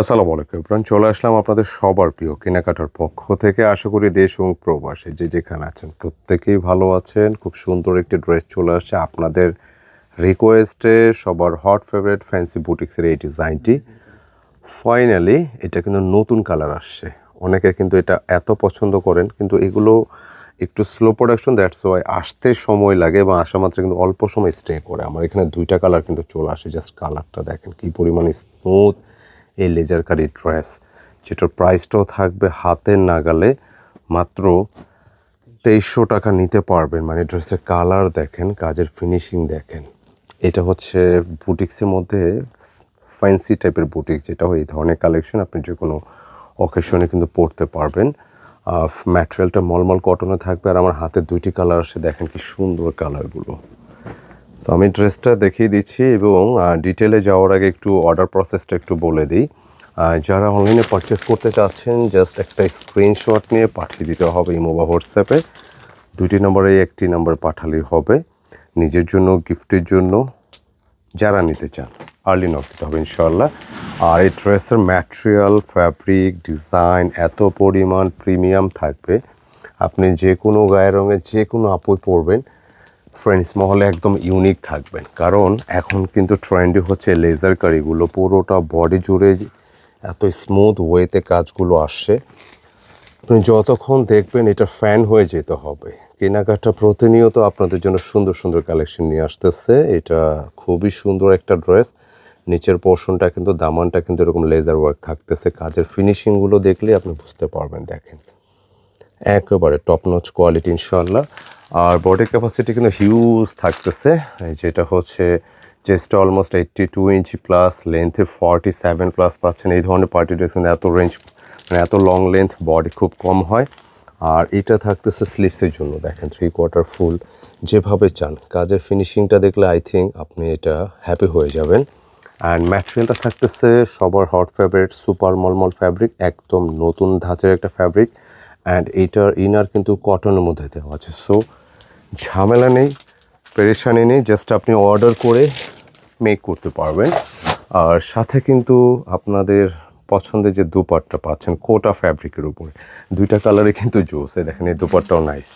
আসসালামু আলাইকুম ইমরান, চলে আসলাম আপনাদের সবার প্রিয় কেনাকাটার পক্ষ থেকে। আশা করি দেশ এবং প্রবাসে যে যেখানে আছেন প্রত্যেকেই ভালো আছেন। খুব সুন্দর একটি ড্রেস চলে আসছে আপনাদের রিকোয়েস্টে সবার হট ফেভারিট ফ্যান্সি বুটিক্সের এই ডিজাইনটি ফাইনালি এটা কিন্তু নতুন কালার আসছে। অনেকে কিন্তু এটা এত পছন্দ করেন, কিন্তু এগুলো একটু স্লো প্রোডাকশন দ্যাটস ওয়াই আসতে সময় লাগে বা আসা মাত্র কিন্তু অল্প সময় স্টে করে। আমার এখানে দুইটা কালার কিন্তু চলে আসে জাস্ট কালারটা দেখেন কী পরিমাণে স্মুথ এই লেজার কারি ড্রেস, যেটার প্রাইসটাও থাকবে হাতের নাগালে মাত্র তেইশশো টাকা নিতে পারবেন। মানে ড্রেসের কালার দেখেন, কাজের ফিনিশিং দেখেন। এটা হচ্ছে বুটিক্সের মধ্যে ফ্যান্সি টাইপের বুটিক্স যেটা এই ধরনের কালেকশন আপনি যে কোনো অকেশনে কিন্তু পরতে পারবেন। ম্যাটেরিয়ালটা মলমল কটনে থাকবে আর আমার হাতে দুইটি কালার আসে, দেখেন কি সুন্দর কালারগুলো তো আমি ড্রেসটা দেখিয়ে দিচ্ছি এবং ডিটেলে যাওয়ার আগে একটু অর্ডার প্রসেসটা একটু বলে দিই। যারা অনলাইনে পারচেস করতে চাচ্ছেন জাস্ট একটা স্ক্রিনশট নিয়ে পাঠিয়ে দিতে হবে ইমো বা হোয়াটসঅ্যাপে দুটি নম্বরে একটি নাম্বার পাঠালেই হবে। নিজের জন্য গিফটের জন্য, যারা নিতে চান আর্লি নক দিতে হবে ইনশাল্লাহ আর এই ড্রেসের ম্যাটেরিয়াল ফ্যাব্রিক ডিজাইন এত পরিমাণ প্রিমিয়াম থাকবে। আপনি যে কোনো গায়ের রঙের যে কোনো আপুই পরবেন ফ্রেন্ডস মহলে একদম ইউনিক থাকবেন। কারণ এখন কিন্তু ট্রেন্ডি হচ্ছে লেজার কারিগুলো। পুরোটা বডি জুড়ে এত স্মুথ ওয়েতে কাজগুলো আসছে। আপনি যতক্ষণ দেখবেন এটা ফ্যান হয়ে যেতে হবে। কেনাকাটা প্রতিনিয়ত আপনাদের জন্য সুন্দর সুন্দর কালেকশন নিয়ে আসতেছে। এটা খুবই সুন্দর একটা ড্রেস নিচের পোর্শনটা কিন্তু, দামানটা কিন্তু এরকম লেজার ওয়ার্ক থাকতেছে। কাজের ফিনিশিংগুলো দেখলে আপনি বুঝতে পারবেন, দেখেন। একেবারে টপ নচ কোয়ালিটি ইনশাল্লাহ আর বডির ক্যাপাসিটি কিন্তু হিউজ থাকতেছে। যেটা হচ্ছে চেস্টটা almost eighty two inch plus লেন্থে forty seven plus পাচ্ছেন। এই ধরনের পার্টি ড্রেস কিন্তু এত রেঞ্জ মানে এত লং লেন্থ বডি খুব কম হয়। আর এটা থাকতেছে স্লিপসের জন্য। দেখেন থ্রি কোয়ার্টার ফুল যেভাবে চান। কাজের ফিনিশিংটা দেখলে আই থিঙ্ক আপনি এটা হ্যাপি হয়ে যাবেন। অ্যান্ড ম্যাটেরিয়ালটা থাকতেছে সবার hot favourite super mulmul fabric একদম নতুন ধাঁচের একটা ফ্যাব্রিক অ্যান্ড এইটার ইনার কিন্তু কটনের মধ্যে দেওয়া আছে। সো ঝামেলা নেই, পেরেশানি নেই জাস্ট আপনি অর্ডার করে মেক করতে পারবেন। আর সাথে কিন্তু আপনাদের পছন্দের যে দুপাট্টা পাচ্ছেন, কোটা ফ্যাব্রিকের উপরে। দুইটা কালারে কিন্তু জোসে দেখেন এই দুপাট্টাও নাইস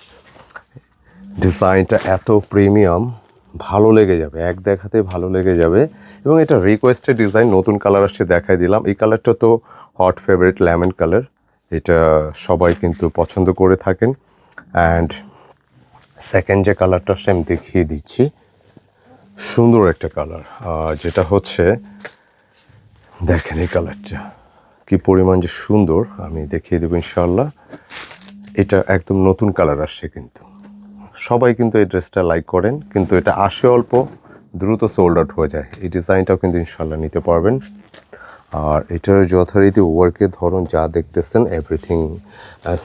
ডিজাইনটা এত প্রিমিয়াম ভালো লেগে যাবে, এক দেখাতে ভালো লেগে যাবে। এবং এটা রিকোয়েস্টেড ডিজাইন নতুন কালার আসছে দেখাই দিলাম। এই কালারটা তো হট ফেভারিট লেমন কালার এটা সবাই কিন্তু পছন্দ করে থাকেন। অ্যান্ড সেকেন্ড যে কালারটা আসছে আমি দেখিয়ে দিচ্ছি। সুন্দর একটা কালার যেটা হচ্ছে, দেখেন এই কালারটা কি পরিমাণ যে সুন্দর। আমি দেখিয়ে দেবো ইনশাল্লাহ এটা একদম নতুন কালার আসছে কিন্তু। সবাই কিন্তু এই ড্রেসটা লাইক করেন, কিন্তু এটা আসে অল্প, দ্রুত সোল্ড আউট হয়ে যায়। এই ডিজাইনটাও কিন্তু ইনশাল্লাহ নিতে পারবেন। আর এটার যথারীতি ওয়ার্কের ধরন যা দেখতেছেন এভরিথিং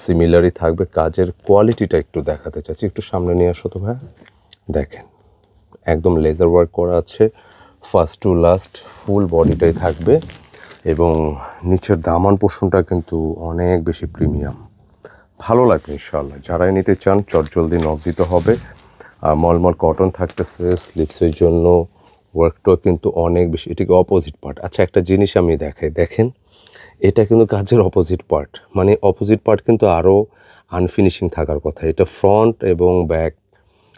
সিমিলারই থাকবে। কাজের কোয়ালিটিটা একটু দেখাতে চাচ্ছি। একটু সামনে নিয়ে আসো তো ভাই দেখেন, একদম লেজার ওয়ার্ক করা আছে। ফার্স্ট টু লাস্ট ফুল বডিটাই থাকবে এবং নিচের দামান পোষণটা কিন্তু অনেক বেশি প্রিমিয়াম ভালো লাগবে ইনশাল্লাহ যারাই নিতে চান চট জলদি নখ দিতে হবে। আর মলমল কটন থাকতেছে স্লিপসের জন্য ওয়ার্কটাও কিন্তু অনেক বেশি, এটিকে অপোজিট পার্ট আচ্ছা একটা জিনিস আমি দেখাই, দেখেন, এটা কিন্তু কাজের অপোজিট পার্ট মানে অপোজিট পার্ট কিন্তু আরও আনফিনিশিং থাকার কথা। এটা ফ্রন্ট এবং ব্যাক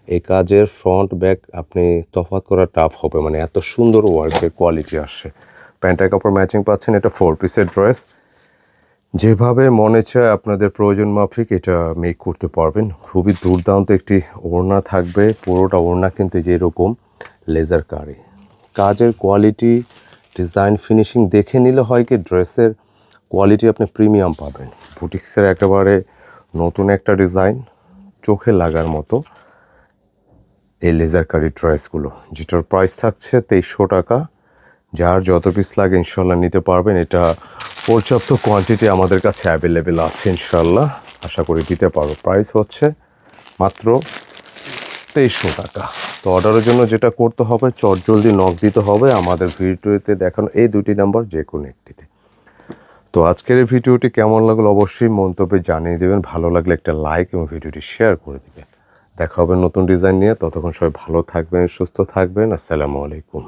এই কাজের ফ্রন্ট ব্যাক আপনি তফাৎ করা টাফ হবে। মানে এত সুন্দর ওয়ার্কের কোয়ালিটি আসছে। প্যান্টের কাপড় ম্যাচিং পাচ্ছেন, এটা ফোর পিসের ড্রেস যেভাবে মনে চায় আপনাদের প্রয়োজন মাফিক এটা মেক করতে পারবেন। খুবই দুর্দান্ত একটি ওড়না থাকবে, পুরোটা ওড়না কিন্তু যে এরকম। লেজার কারি। কাজের কোয়ালিটি ডিজাইন ফিনিশিং দেখে নিলে হয় কি ড্রেসের কোয়ালিটি আপনি প্রিমিয়াম পাবেন। বুটিক্সের একেবারে নতুন একটা ডিজাইন চোখে লাগার মতো এই লেজার কারি ড্রেসগুলো যেটার প্রাইস থাকছে তেইশশো টাকা। যার যত পিস লাগে ইনশাল্লাহ নিতে পারবেন। এটা পর্যাপ্ত কোয়ান্টিটি আমাদের কাছে অ্যাভেলেবেল আছে ইনশাল্লাহ। আশা করি দিতে পারব প্রাইস হচ্ছে মাত্র তেইশশো টাকা। তো অর্ডারের জন্য যেটা করতে হবে, চট জলদি নক দিতে হবে আমাদের ভিডিওতে দেখানো এই দুটি নাম্বার যে কোনো একটিতে। তো আজকের এই ভিডিওটি কেমন লাগল অবশ্যই মন্তব্যে জানিয়ে দেবেন, ভালো লাগলে একটা লাইক এবং ভিডিওটি শেয়ার করে দেবেন। দেখা হবে নতুন ডিজাইন নিয়ে, ততক্ষণ সবাই ভালো থাকবেন, সুস্থ থাকবেন, আসসালামু আলাইকুম।